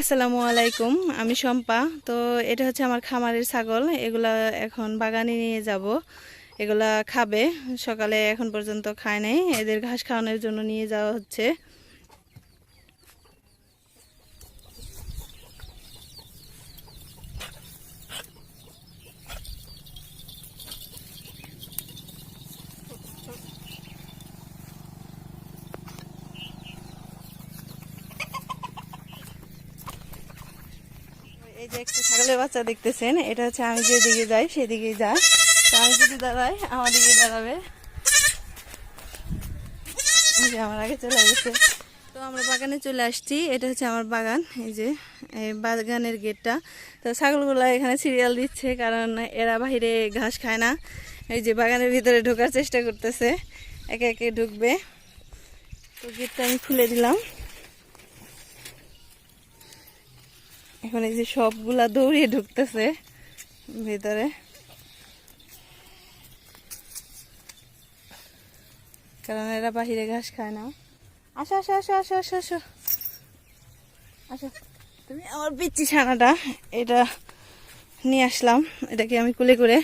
আসসালামু আলাইকুম, আমি শম্পা। তো এটা হচ্ছে আমার খামারের ছাগল, এগুলা এখন বাগানে নিয়ে যাব। এগুলা খাবে, সকালে এখন পর্যন্ত খায় নাই, এদের ঘাস খাওয়ানোর জন্য নিয়ে যাওয়া হচ্ছে। এই যে একটা ছাগলের বাচ্চা দেখতেছেন, এটা হচ্ছে আমি যেদিকে যাই সেদিকেই যায় তো আমি যদি দাঁড়াই, আমার দিকে দাঁড়াবে। যে আমার আগে চলে গেছে। তো আমরা বাগানে চলে আসছি, এটা হচ্ছে আমার বাগান, এই যে, এই বাগানের গেটটা। তো ছাগলগুলো এখানে সিরিয়াল দিচ্ছে, কারণ এরা বাহিরে ঘাস খায় না। এই যে বাগানের ভিতরে ঢোকার চেষ্টা করতেছে, একে একে ঢুকবে। তো গেটটা আমি খুলে দিলাম। এখন এই যে সবগুলা দৌড়িয়ে ঢুকতেছে ভিতরে। কারণ এরা বাহিরে ঘাস খায় না। আসো আসো আসো আসো আসো আসো। আসো। তুমি আমার পিচ্ছি ছানাটা, এটা নিয়ে আসলাম। এটাকে আমি কুলে করে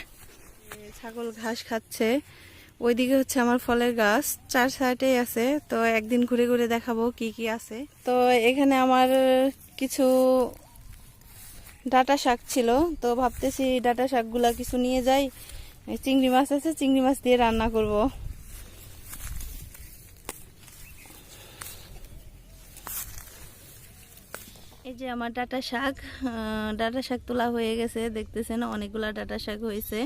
ছাগল ঘাস খাচ্ছে। ওইদিকে হচ্ছে আমার ফলের গাছ, চার সাইডেই আছে। তো একদিন ঘুরে ঘুরে দেখাবো কি কি আছে। তো এখানে আমার কিছু ডাটা শাক ছিল, তো ভাবতেছি ডাটা শাকগুলা কিছু নিয়ে যাই। চিংড়ি মাছ আছে, চিংড়ি মাছ দিয়ে রান্না করব। এই যে আমার ডাটা শাক ডাটা শাক তোলা হয়ে গেছে, দেখতেছেন অনেকগুলা ডাটা শাক হয়েছে।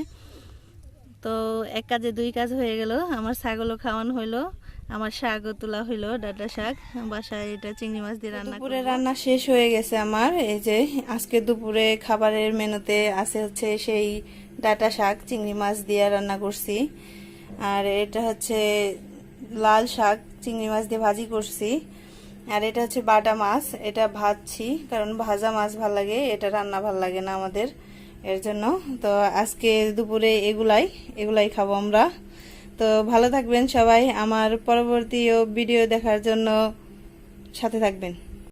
তো এক কাজে দুই কাজ হয়ে গেল, আমার ছাগলও খাওয়ানো হইল। আমার শাকও তোলা হইল ডাটা শাক। বাসায় এটা চিংড়ি মাছ দিয়ে রান্না দুপুরে রান্না শেষ হয়ে গেছে আমার। এই যে আজকে দুপুরে খাবারের মেনুতে আছে হচ্ছে সেই ডাটা শাক চিংড়ি মাছ দিয়ে রান্না করছি। আর এটা হচ্ছে লাল শাক চিংড়ি মাছ দিয়ে ভাজি করছি। আর এটা হচ্ছে বাটা মাছ এটা ভাজছি কারণ ভাজা মাছ ভালো লাগে এটা রান্না ভালো লাগে না আমাদের। এর জন্য তো আজকে দুপুরে এগুলাই এগুলাই খাব আমরা। তো ভালো থাকবেন সবাই। আমার পরবর্তী ভিডিও দেখার জন্য সাথে থাকবেন।